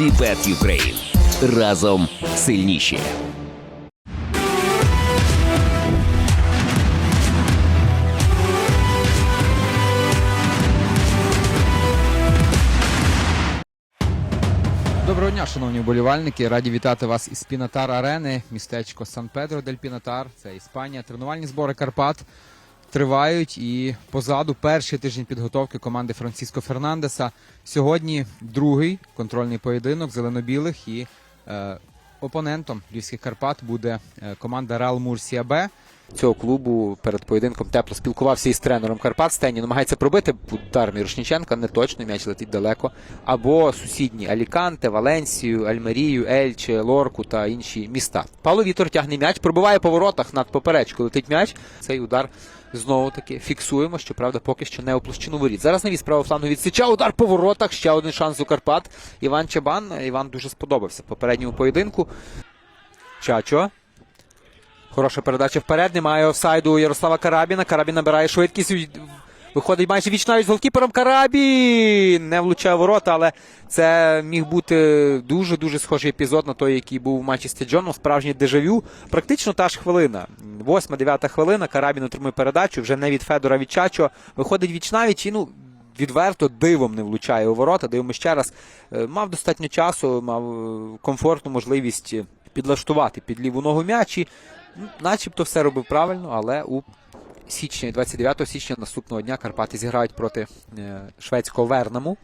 Віпет Юкрейн. Разом сильніші. Доброго дня, шановні вболівальники. Раді вітати вас із Пінатар Арени, містечко Сан Педро дель Пінатар. Це Іспанія. Тренувальні збори Карпат тривають і позаду перший тиждень підготовки команди Франциско Фернандеса. Сьогодні другий контрольний поєдинок зелено-білих і е, опонентом львівських Карпат буде е, команда Реал Мурсія Б. Цього клубу перед поєдинком тепло спілкувався із тренером Карпат. Стені намагається пробити удар Мірошніченка, не точно, м'яч летить далеко. Або сусідні Аліканте, Валенсію, Альмерію, Ельче, Лорку та інші міста. Павло Вітор тягне м'яч, пробиває по воротах над поперечкою. Летить м'яч. Цей удар знову таки фіксуємо. Щоправда, поки що не у площину воріт. Зараз навіс правого флангу відсича, Удар по воротах. Ще один шанс у Карпат. Іван Чабан. Іван дуже сподобався в попередньому поєдинку. Чачо. Хороша передача вперед. Немає офсайду Ярослава Карабіна. Карабін набирає швидкість. Виходить майже віч навіть з голкіпером. Карабін не влучає ворота, але це міг бути дуже-дуже схожий епізод на той, який був у матчі з Стеджоном. Справжнє дежавю. Практично та ж хвилина. Восьма, дев'ята хвилина. Карабін отримує передачу. Вже не від Федора, від Чачо. Виходить віч навіч і ну. Відверто дивом не влучає у ворота. Дивимо ще раз. Е, Мав достатньо часу, мав е, комфортну можливість підлаштувати під ліву ногу м'яч. І, ну, начебто все робив правильно, але у січні, 29 січня наступного дня Карпати зіграють проти е, шведського Вернаму.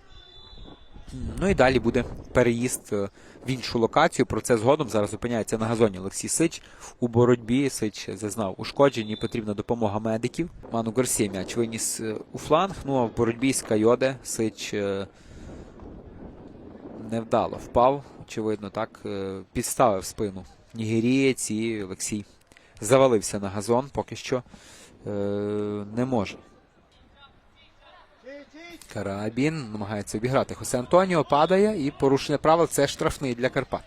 Ну і далі буде переїзд е, в іншу локацію. Про це згодом зараз опиняється на газоні Олексій Сич. У боротьбі Сич зазнав ушкоджень потрібна допомога медиків. Ману Гарсія м'яч виніс е, у фланг. Ну а в боротьбі з Кайоде Сич невдало впав. Очевидно, так підставив спину нігерієць і Олексій завалився на газон. Поки що не може. Карабін намагається обіграти. Хосе Антоніо падає і порушення правил це штрафний для Карпат.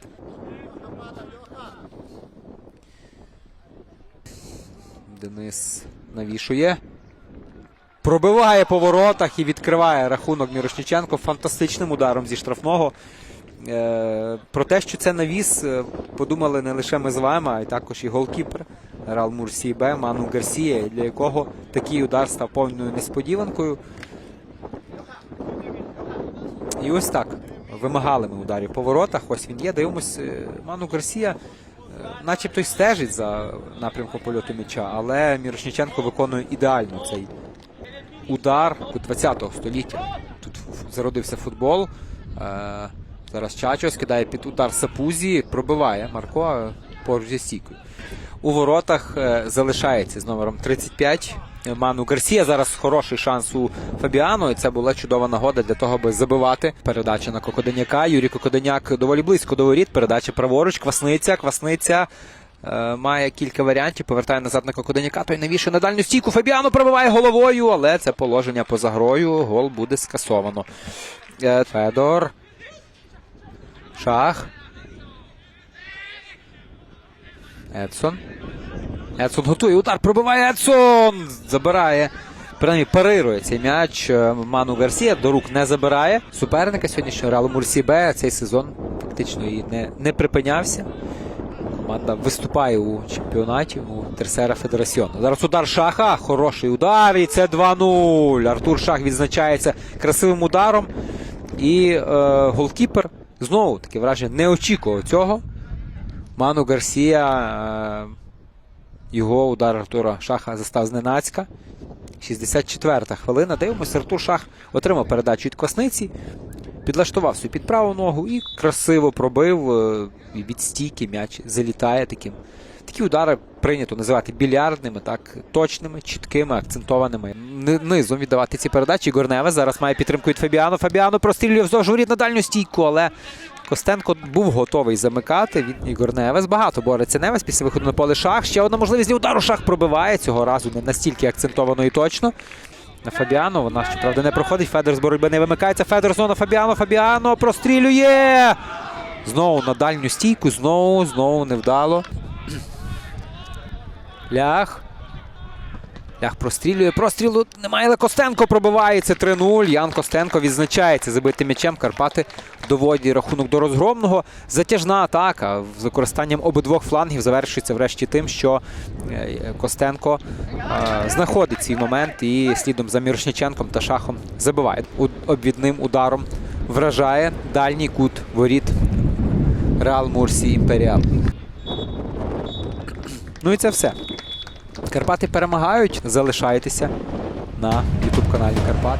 Денис навішує. Пробиває по воротах і відкриває рахунок Мірошніченко фантастичним ударом зі штрафного. Е, про те, що це навіс, е, подумали не лише ми з вами, а й також і голкіпер Рал Мурсі Б, Ману Гарсія, для якого такий удар став повною несподіванкою. І ось так. Вимагали ми ударів по воротах. Ось він є. Дивимось, е, Ману Гарсія, е, начебто й стежить за напрямком польоту м'яча, але Мірошніченко виконує ідеально цей удар 20-го століття. Тут зародився футбол. Е, Зараз Чачо скидає під удар Сапузі, пробиває Марко поруч зі стійкою. У воротах е, залишається з номером 35 Ману Гарсія. Зараз хороший шанс у Фабіану. І це була чудова нагода для того, аби забивати. Передача на Кокоденяка. Юрій Кокоденяк доволі близько до воріт. Передача праворуч. Квасниця. Квасниця. е, Має кілька варіантів, повертає назад на Кокоденяка, той навішує на дальню стійку. Фабіано пробиває головою, але це положення поза грою. Гол буде скасовано. Е, Федор. Шах. Едсон. Едсон готує удар. Пробиває Едсон. Забирає. Принаймні парирує цей м'яч е, Ману Гарсія. До рук не забирає. Суперника сьогоднішнього Реалу Мурсі Б цей сезон фактично і не, не припинявся. Команда виступає у чемпіонаті у Терсера Федерасіону. Зараз удар Шаха. Хороший удар. І це 2-0. Артур Шах відзначається красивим ударом. І е, голкіпер знову таке враження не очікував цього. Ману Гарсія. Е, його удар Артура Шаха застав зненацька. 64-та хвилина. Дивимося, Артур Шах отримав передачу від Квасниці, підлаштував собі під праву ногу і красиво пробив. е, від стійки м'яч залітає таким. Такі удари прийнято називати більярдними, так, точними, чіткими, акцентованими. Ни- Низом віддавати ці передачі. Ігор Невес зараз має підтримку від Фабіано. Фабіано прострілює вздовж воріт на дальню стійку, але Костенко був готовий замикати. Він Ігор Невес. Багато бореться Невес після виходу на поле шах. Ще одна можливість для удару шах пробиває. Цього разу не настільки акцентовано і точно. На Фабіано. Вона щоправда не проходить. Федор з боротьби не вимикається. Федор знову на Фабіано. Фабіано прострілює. Знову на дальню стійку. Знову, знову невдало. Лях. Лях прострілює. Прострілу немає, але Костенко пробивається 3-0. Ян Костенко відзначається забитим м'ячем. Карпати доводять рахунок до розгромного. Затяжна атака з використанням обидвох флангів завершується врешті тим, що е, Костенко е, знаходить свій момент і слідом за Мірошниченком та Шахом забиває. Обвідним ударом вражає дальній кут воріт Реал Мурсі Імперіал. Ну і це все. Карпати перемагають. Залишайтеся на YouTube каналі Карпат.